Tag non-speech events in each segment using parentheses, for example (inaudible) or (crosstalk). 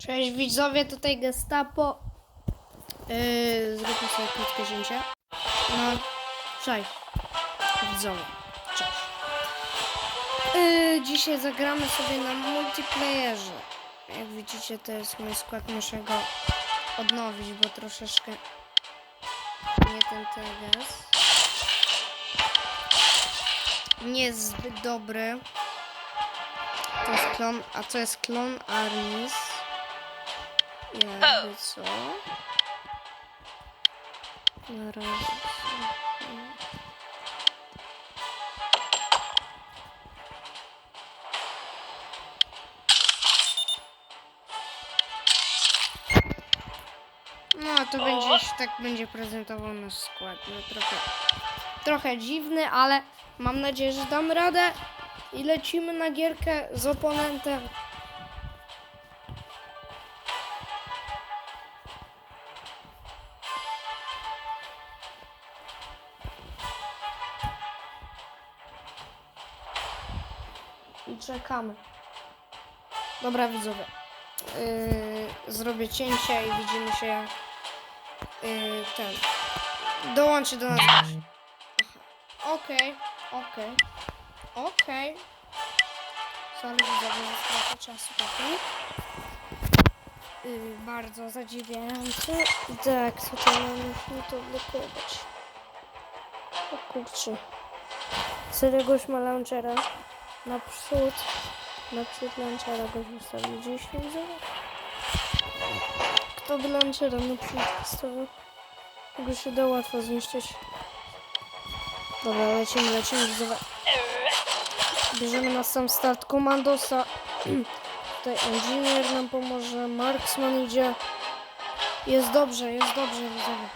Cześć widzowie, tutaj Gestapo. Yy, zróbmy sobie krótkie zdjęcie. No, cześć. Widzowie, cześć. Yy, dzisiaj zagramy sobie na multiplayerze. Jak widzicie, to jest mój skład. Muszę go odnowić, bo troszeczkę nie ten teraz. Nie jest zbyt dobry. To jest klon, a to jest klon Armis. Jakby co? Na razie. No, a to będzie, tak będzie prezentował nasz skład. No, trochę, trochę dziwny, ale mam nadzieję, że dam radę i lecimy na gierkę z oponentem. Czekamy. Dobra widzowie. Yy, zrobię cięcie i widzimy się jak yy, ten. Dołączy do nas. Okej, okej. Okej. Sorry, widzowie, że trochę czasu taki. Yy, bardzo zadziwiające. I tak, tutaj musimy to blokować. O kurczę. Serio gość ma launchera. Naprzód. Naprzód launchera gość ustawił 10 widzowie. Kto by launchera naprzód ustawił? Go się da łatwo zniszczyć. Dobra, lecimy, lecimy widzowie. Bierzemy na sam start komandosa. (clears throat) Tutaj engineer nam pomoże, marksman idzie. Jest dobrze, jest dobrze, widzowie.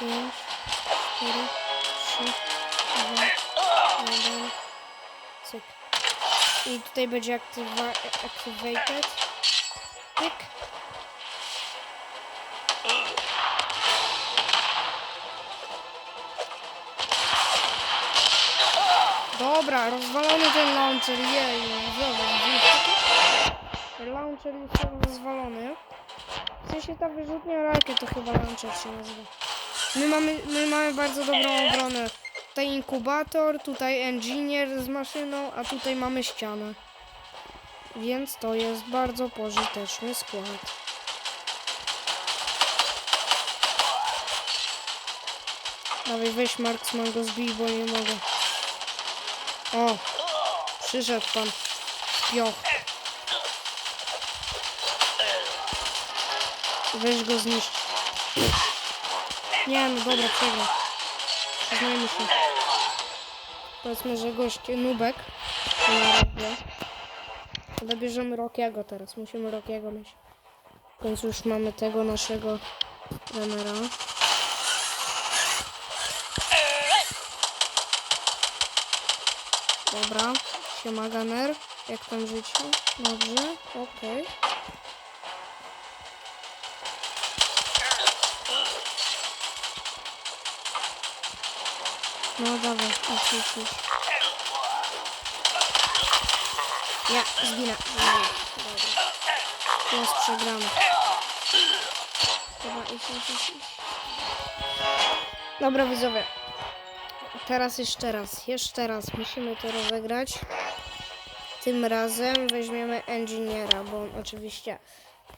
5, 4, 3, I tutaj będzie aktywa activated. Dobra, rozwalony ten launcher, jej? Ten launcher jest rozwalony. W sensie ta wyrzutnia rajkę to chyba launcher się nazywa. My mamy, my mamy bardzo dobrą obronę. Tutaj inkubator, tutaj engineer z maszyną, a tutaj mamy ścianę. Więc to jest bardzo pożyteczny skład. Dawaj, weź Marksman go zbij, bo nie mogę. O, przyszedł pan pioch. Weź go zniszcz. Nie, no dobra, przegrał. Przyznajmy się. Powiedzmy, że gość nubek. Na razie. Ale bierzemy Rokiego teraz. Musimy Rokiego mieć. W już mamy tego naszego trenera. Dobra. Siema Gunner. Jak tam życie? Dobrze. Okej. No dawaj, idź, idź. Ja, zginę. Teraz przegramy. Dobra, idź, idź, idź. Dobra, widzowie. Teraz jeszcze raz, jeszcze raz musimy to rozegrać. Tym razem weźmiemy engineera, bo on oczywiście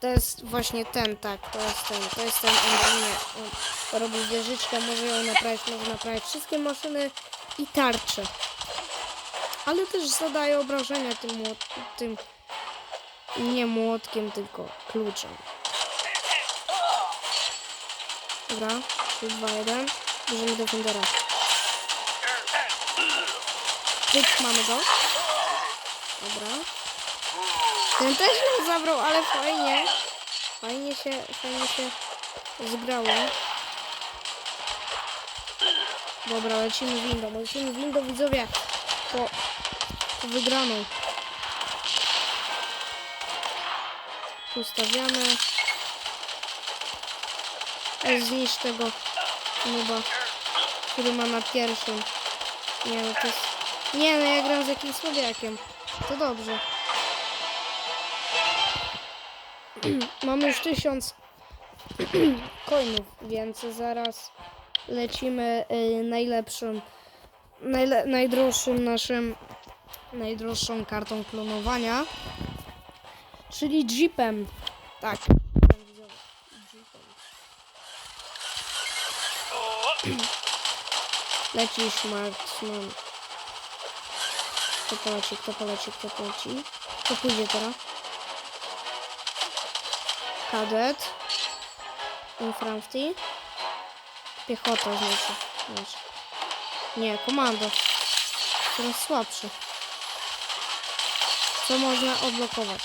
to jest właśnie ten, tak, to jest ten, to jest ten engineer. On robi wieżyczkę, może ją naprawić, może naprawić wszystkie maszyny i tarcze. Ale też zadaje obrażenia tym, tym nie młotkiem, tylko kluczem. Dobra, 3, 2, 1. Bierzemy Defendera. Tyk, mamy go. Dobra. Ten też nam zabrał, ale fajnie. Fajnie się, fajnie się zgrało. Dobra, lecimy windą, lecimy windą, widzowie. Po, po wygraną. Tu stawiamy. Zniszcz tego nuba, który ma na pierwszym. Nie no, to jest... Nie no, ja gram z jakimś słabiakiem. To dobrze. (clears throat) Mamy już tysiąc (clears throat) coinów, więc zaraz lecimy y, najlepszym, najle, najdroższym naszym, najdroższą kartą klonowania, czyli Jeepem. Tak. Jeepem. (clears throat) Lecisz, Marksman. Kto poleci, kto poleci, kto poleci? Kto pójdzie teraz? Kadet. Infantry. Piechota znaczy. znaczy. Nie, komando. Coraz słabszy. Co można odblokować?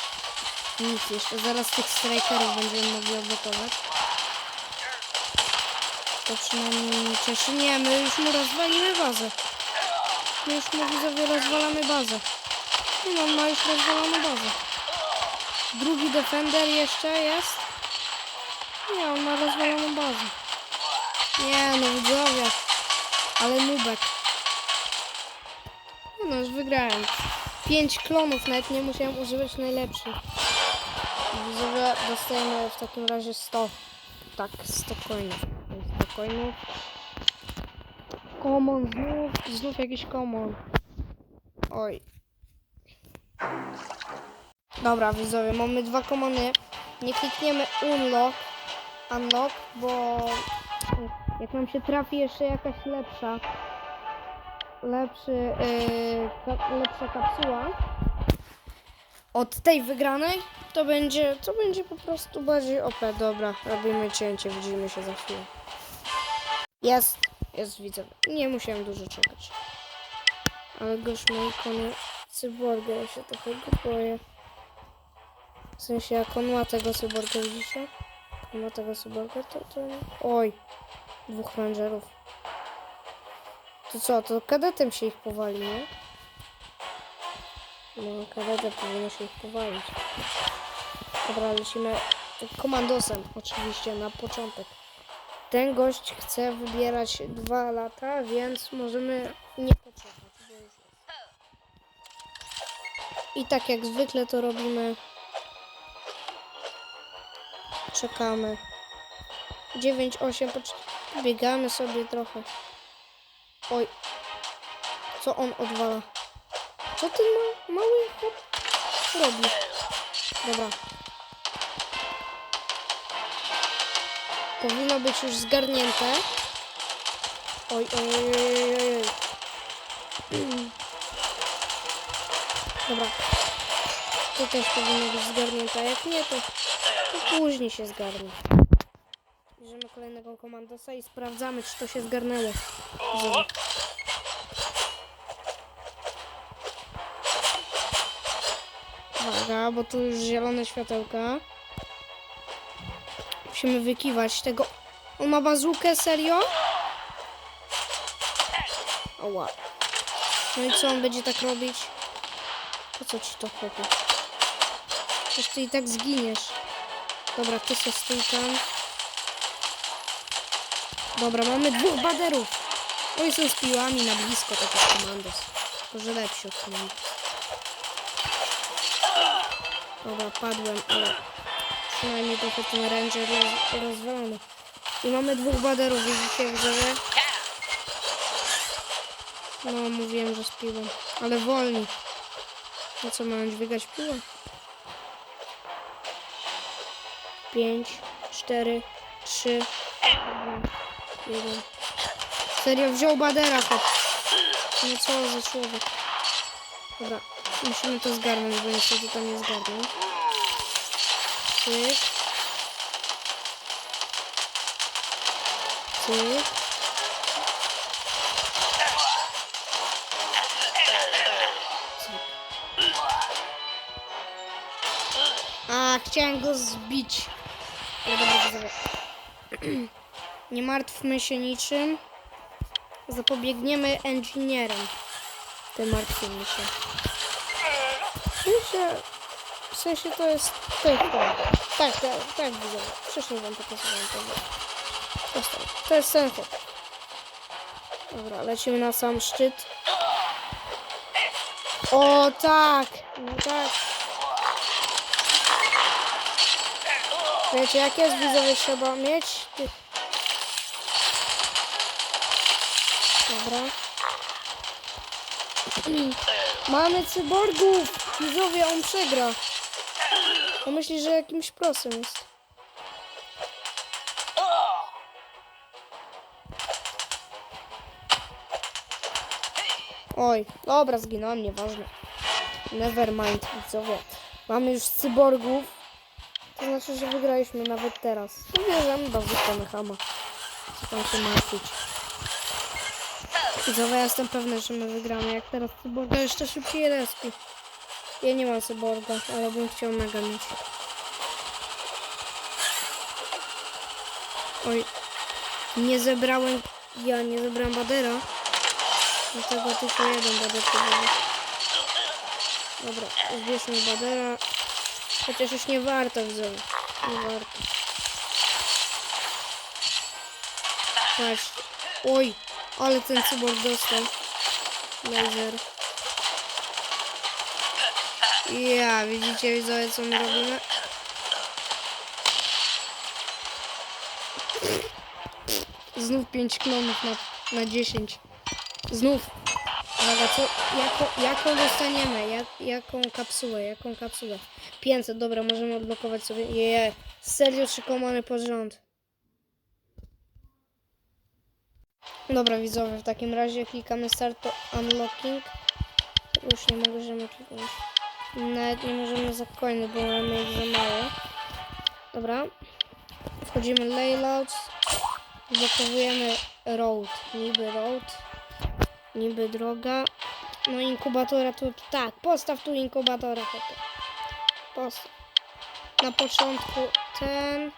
Nic jeszcze. Zaraz tych strikerów będziemy mogli odblokować. To przynajmniej mnie cieszy. Nie, my już mu rozwalimy bazę. My już mu widzowie rozwalamy bazę. No, ma już rozwaloną bazę. Drugi defender jeszcze jest. Nie, on ma rozwaloną bazę. Nie no, widzowie. Ale nubek. No, już wygrałem. Pięć klonów, nawet nie musiałem używać najlepszych. Widzowie, dostajemy w takim razie 100. Tak, 100 coinów. 100 coinów. Common znów, znów jakiś common. Oj. Dobra, widzowie, mamy dwa komony. Nie klikniemy unlock, unlock, bo jak nam się trafi jeszcze jakaś lepsza, lepszy, yy, ka lepsza kapsuła od tej wygranej, to będzie, to będzie po prostu bardziej OP. Dobra, robimy cięcie, widzimy się za chwilę. Jest, jest widzowie. Nie musiałem dużo czekać. Ale gość ma ikony cyborga, ja się trochę boję. W sensie jak on ma tego cyborga, widzicie? Ma tego cyborga, to to... Oj! Dwóch rangerów. To co, to kadetem się ich powali, nie? No, kadetem powinno się ich powalić. Dobra, lecimy komandosem, oczywiście, na początek. Ten gość chce wybierać dwa lata, więc możemy nie poczekać. I tak jak zwykle to robimy. Czekamy. 9, 8, biegamy sobie trochę. Oj. Co on odwala? Co ten ma, mały chłop robi? Dobra. Powinno być już zgarnięte. Oj, oj, oj, oj, oj. Dobra. To też powinno być zgarnięte, jak nie, to, to później się zgarnie. Bierzemy kolejnego komandosa i sprawdzamy, czy to się zgarnęło. Zobacz. Uwaga, bo tu już zielone światełka. Musimy wykiwać tego. On ma bazukę, serio? Oła. No i co on będzie tak robić? Po co ci to chłopie? Przecież ty i tak zginiesz. Dobra, ty se stój tam. Dobra, mamy dwóch baderów. Oni są z piłami na blisko, tak jak komandos. Tylko, że lepsi od komandos. Dobra, padłem, ale przynajmniej trochę ten ranger roz, rozwalony. I mamy dwóch baderów, widzicie widzowie? No, mówiłem, że z piłą. Ale wolni. No co, mają dźwigać piłę? Pięć, cztery, trzy, dwa, jeden. Serio, wziął badera, chłop. No co za człowiek. Dobra, musimy to zgarnąć, bo niestety tam nie zgarnął. Cyk. Cyk. Zbić. (clears throat) Nie martwmy się niczym. Zapobiegniemy engineerem. Te martwimy się. W sensie, w sensie to jest tak, tak, tak, tak, tak widzowie. Wcześniej wam pokazywałem to. To jest, to. to jest ten. Dobra, lecimy na sam szczyt. O tak! No tak. Wiecie, jak jest widzowie trzeba mieć? Dobra. (clears throat) Mamy cyborgów! Widzowie, on przegra. On myśli, że jakimś prosem jest. Oj, dobra, zginąłem, nieważne. Nevermind, widzowie. Mamy już cyborgów. To znaczy, że wygraliśmy nawet teraz. Ubierzemy bazookę na hama. Co tam się martwić. Widzowie, ja jestem pewny, że my wygramy. Jak teraz cyborga jeszcze szybciej respi. Ja nie mam cyborga, ale bym chciał mega mieć. Oj. Nie zebrałem... Ja nie zebrałem badera. Dlatego tylko jeden bader. Dobra, zbierzmy badera. Chociaż już nie warto widzowie. Nie warto. Patrz. Oj, ale ten cyborg dostał. Laser. Ja, widzicie widzowie co my robimy? Znów 5 klonów na, na 10. Znów. Uwaga, co, jako, jaką dostaniemy? Jak, jaką kapsułę? Jaką kapsułę? 500, dobra, możemy odblokować sobie. Je, serio trzy komany pod rząd. Dobra, widzowie, w takim razie klikamy Start to Unlocking. Już nie możemy kliknąć. Nawet nie możemy za coiny, bo mamy ich za mało. Dobra. Wchodzimy Layouts. Blokowujemy Road. Niby Road. Niby droga. No inkubatora tu, tak, postaw tu inkubatora. Na początku ten.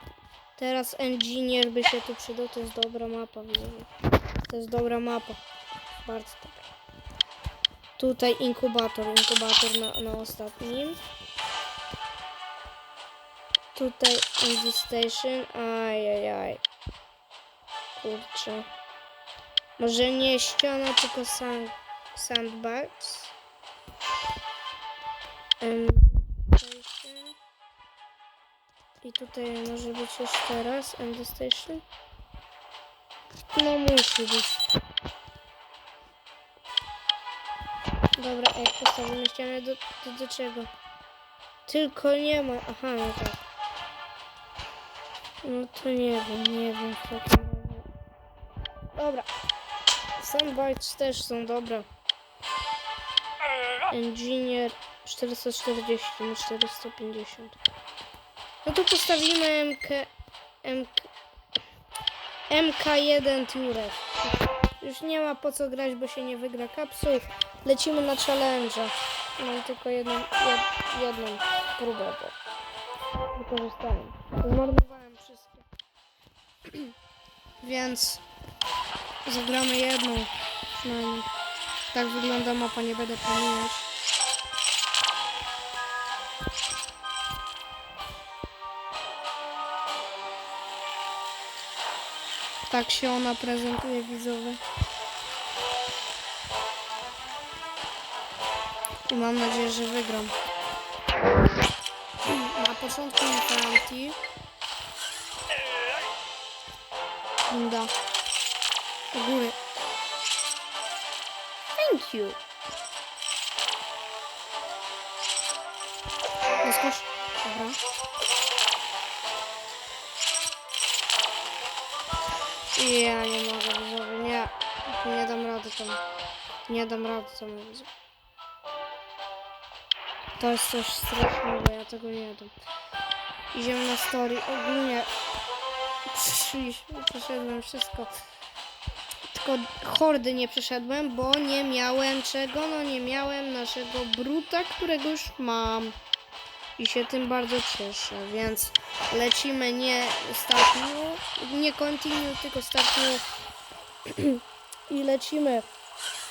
Teraz engineer by się tu przydał. To jest dobra mapa. To jest dobra mapa. Bardzo dobra. Tutaj inkubator, inkubator na, na ostatnim. Tutaj Indie Station. Ajajaj. Kurczę. Może nie ściana, tylko sand, sandbox. Em, I tutaj może być jeszcze raz End Station. No musi być. Dobra, ej, postawimy ścianę do, do, do czego? Tylko nie ma. Aha, no tak. No to nie wiem, nie wiem takim razie. Dobra. Sandbites też są dobre. Engineer 440 na 450. No to postawimy MK, MK, MK1 Turek. Już nie ma po co grać, bo się nie wygra kapsuł. Lecimy na challenge. Mam tylko jedną, jed, jedną próbę, bo wykorzystałem. Zmarnowałem wszystkie. (clears throat) Więc zagramy jedną przynajmniej. Tak wygląda mapa, nie będę pomijać. Tak się ona prezentuje widzowie. I mam nadzieję, że wygram. (clears throat) Na początku Infanti. Da. Do góry. Thank you. Tam, widzowie. To jest coś strasznego, ja tego nie dam. Idziemy na story. Ogólnie przeszedłem wszystko. Tylko hordy nie przeszedłem, bo nie miałem czego, no nie miałem naszego bruta, którego już mam. I się tym bardzo cieszę, więc lecimy nie start new, nie continue, tylko start new. (clears throat) I lecimy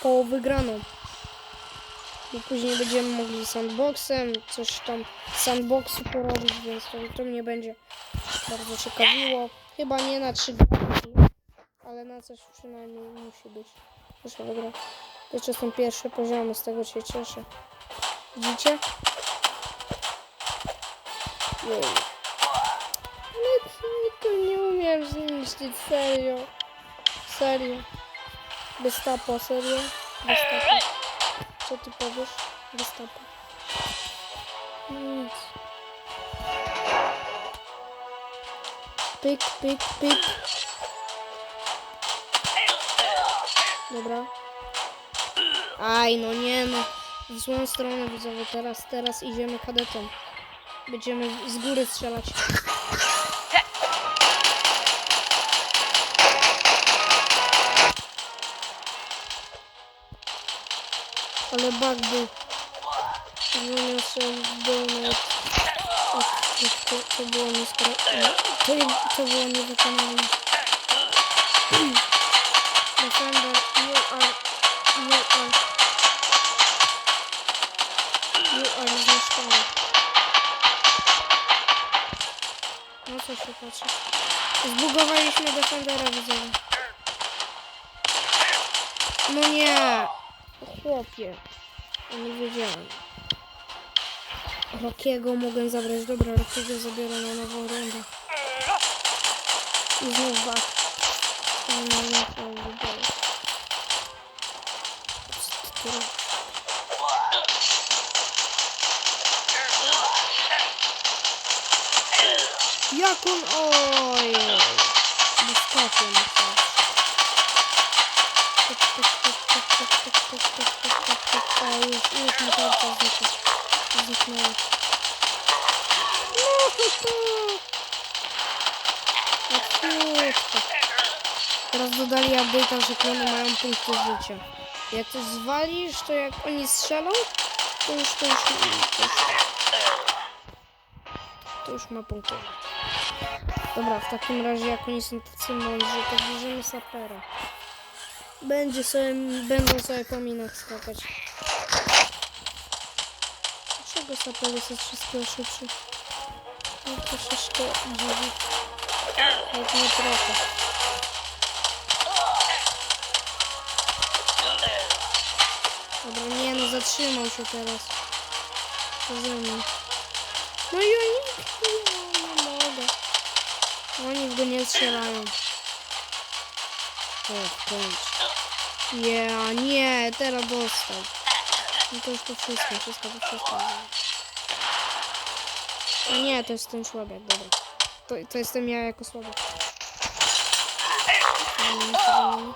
po wygraną. I później będziemy mogli sandboxem, coś tam sandboxu porobić, więc to, to mnie będzie bardzo ciekawiło. Chyba nie na trzy gwiazdki, ale na coś przynajmniej musi być. Muszę wygrać. Jeszcze są pierwsze poziomy, z tego się cieszę. Widzicie? Jej. Ale ty nie umiem zniszczyć, serio. Serio. Gestapo, serio? Gestapo. Co ty powiesz? Gestapo. Nic. Pyk, pyk, pyk. Dobra. Aj, no nie no. W złą stronę widzowie. Teraz, teraz idziemy kadetem. Będziemy z góry strzelać. Але баг був. Він нас вбив навіть. Це було не страшно. Це було не виконано. Defender, you are, you are, you are не школа. Ну, слушай, пацан. Сбуговались на Defender взяли. Ну не, хлопья. Nie wiedziałem. Rokiego mogę zabrać. Dobra, Rokiego zabiorę na nową rundę. I znów bak. No, no, A, już, już mi tarcza znikła. Zniknęła. Łatwiutko. Teraz dodali update'a, że klony mają punkty życia. Jak to zwalisz, to jak oni strzelą, to już, to już, to już, to już ma punkty. Dobra, w takim razie jak oni są tacy mądrzy, to bierzemy sapera. Będzie sobie, będą sobie po minach skakać. Беса 56 ошибший. Это же что? Это не трохи. А, Добре, не, ну зачем ще ти раз? Зиму. Ну я не могу. Они в гонец ширают. Так, конч. Yeah, а, не, это работа. No to już to wszystko, wszystko, to wszystko. A nie, to jest ten słabiak, dobra. To, to jestem ja jako. Mm,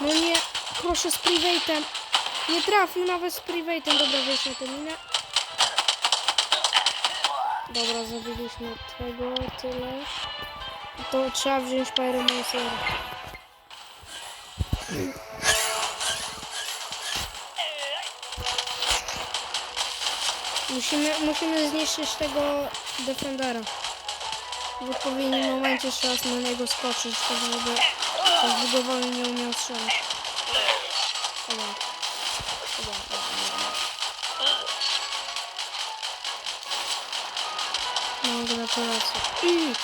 No nie, proszę z private'em. Nie trafił nawet z private'em. Dobra, weź na tę minę. Dobra, zabiliśmy tego, tyle. To trzeba wziąć Pyromancera. Musimy, musimy zniszczyć tego Defendera. W odpowiednim momencie jeszcze raz na niego skoczyć, tak żeby zbudowany nie umiał strzelać. Dobra. Dobra, dobra, dobra. No, gratulacje. Mm.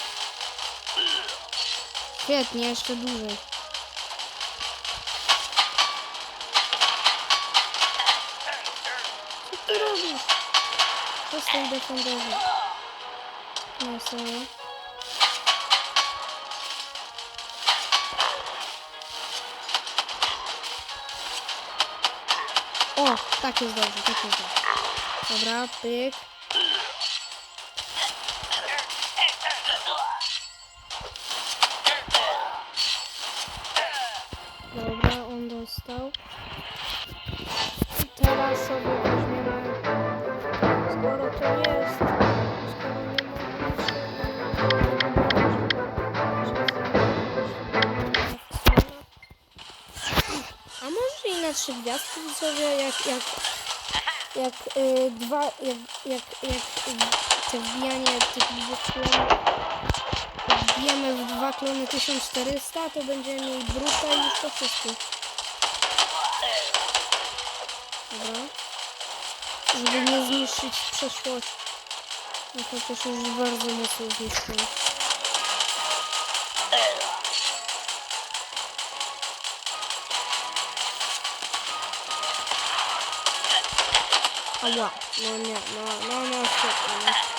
Świetnie, jeszcze dłużej. deixando ver. Nossa, sei. Né? Ó, oh, tá aqui os dois, tá aqui os dois. Sobrar, pick. Jak, jak, jak y, dwa, jak, jak, jak te wbijanie tych dwóch klonów, wbijemy w dwa klony 1400, to będziemy mieli bruta i już to wszystko. Dobra. Żeby nie zniszczyć przeszłości. No chociaż już bardzo mocno zniszczyłem. 哎呀，那那那那那什么？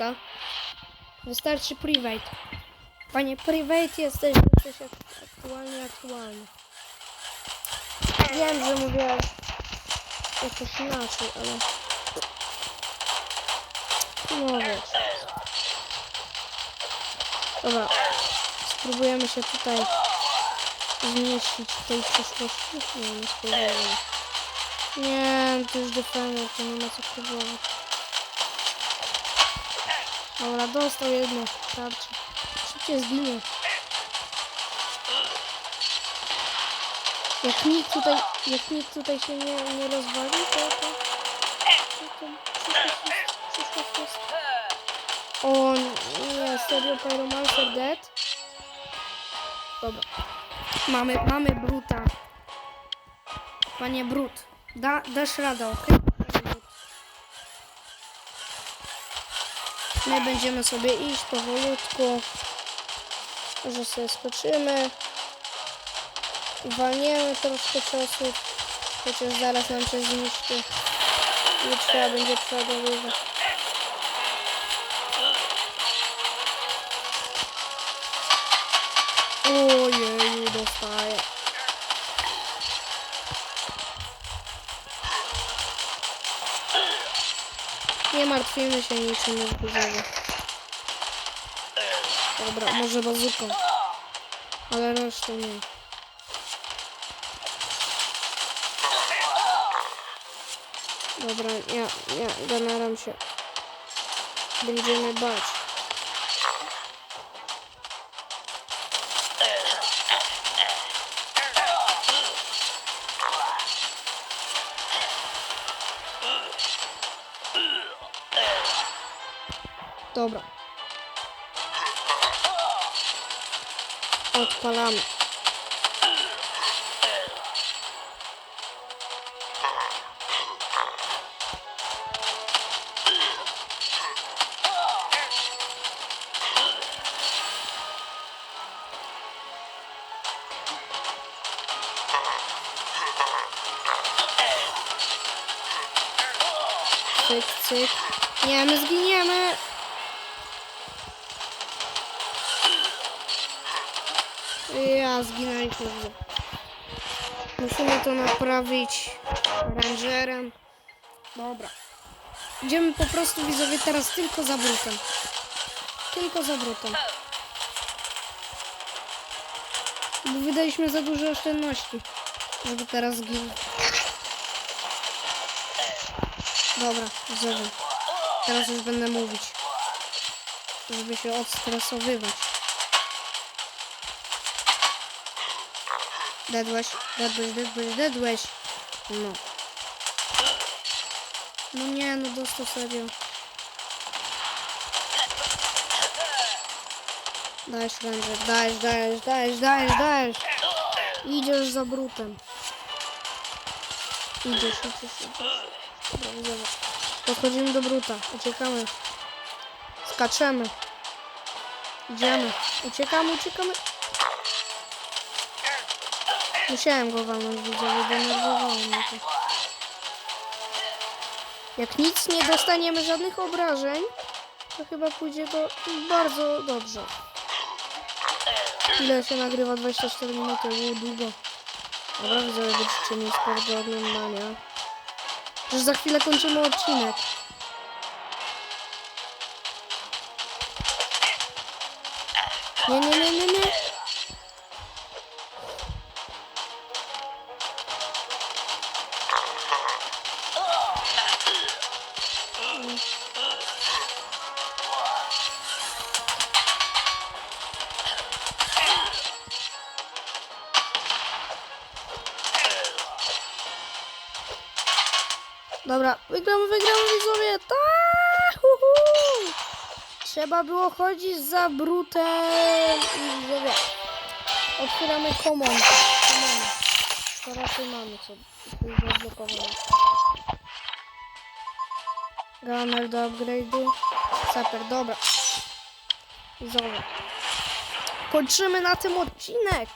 1300. Wystarczy private. Panie private jesteś, ak- aktualnie aktualny. Wiem, że mówię jakoś inaczej, ale... No wiesz. Dobra. Spróbujemy się tutaj zmieścić w tej przyszłości. Nie, nie spróbujemy. Nie, to już defender, to nie ma co próbować. Dobra, dostał jedno. Starczy. Szybciej zginie. Jak nikt tutaj, jak nikt tutaj się nie, nie rozwali, to, to, to, to przyszłość jest. O nie, serio dead? Dobra. Mamy, mamy Bruta. Panie Brut, da, dasz radę, ok? My będziemy sobie iść powolutku. Może sobie skoczymy. Walniemy troszkę czasu. Chociaż zaraz nam się zniszczy. I trzeba będzie przeładowywać. Ojeju, dostaję. Nie martwimy się niczym dużego. Dobra, może bazuką. Ale resztę nie. Dobra, ja, ja generam się. Będziemy bać. Dobra. Odpalamy. Ja zginęliśmy. Musimy to naprawić rangerem. Dobra. Idziemy po prostu widzowie teraz tylko za brutem. Tylko za brutem. Bo wydaliśmy za dużo oszczędności, żeby teraz zginąć. Dobra, widzowie. Teraz już będę mówić. Żeby się odstresowywać. Dedłeś, dedłeś, dedłeś, dedłeś. No. No nie, no dostał serio. Dajesz ranger, dajesz, dajesz, dajesz, dajesz, dajesz. Idziesz za brutem. Idziesz, idziesz, idziesz. Dobra. Podchodzimy do bruta, uciekamy. Skaczemy. Idziemy. Uciekamy, uciekamy. Musiałem go walnąć, widzowie, denerwowało mnie to. Jak nic nie dostaniemy żadnych obrażeń, to chyba pójdzie to bardzo dobrze. Ile się nagrywa? 24 minuty, było długo. Dobra, widzowie, będziecie mieć sport do oglądania. Już za chwilę kończymy odcinek. Dobra, wygramy, wygramy widzowie! Tak! Trzeba było chodzić za brutem i że Otwieramy komon. Komon. To mamy co. Zablokowane. Gunner do upgrade'u. Super, dobra. Zobacz. Kończymy na tym odcinek.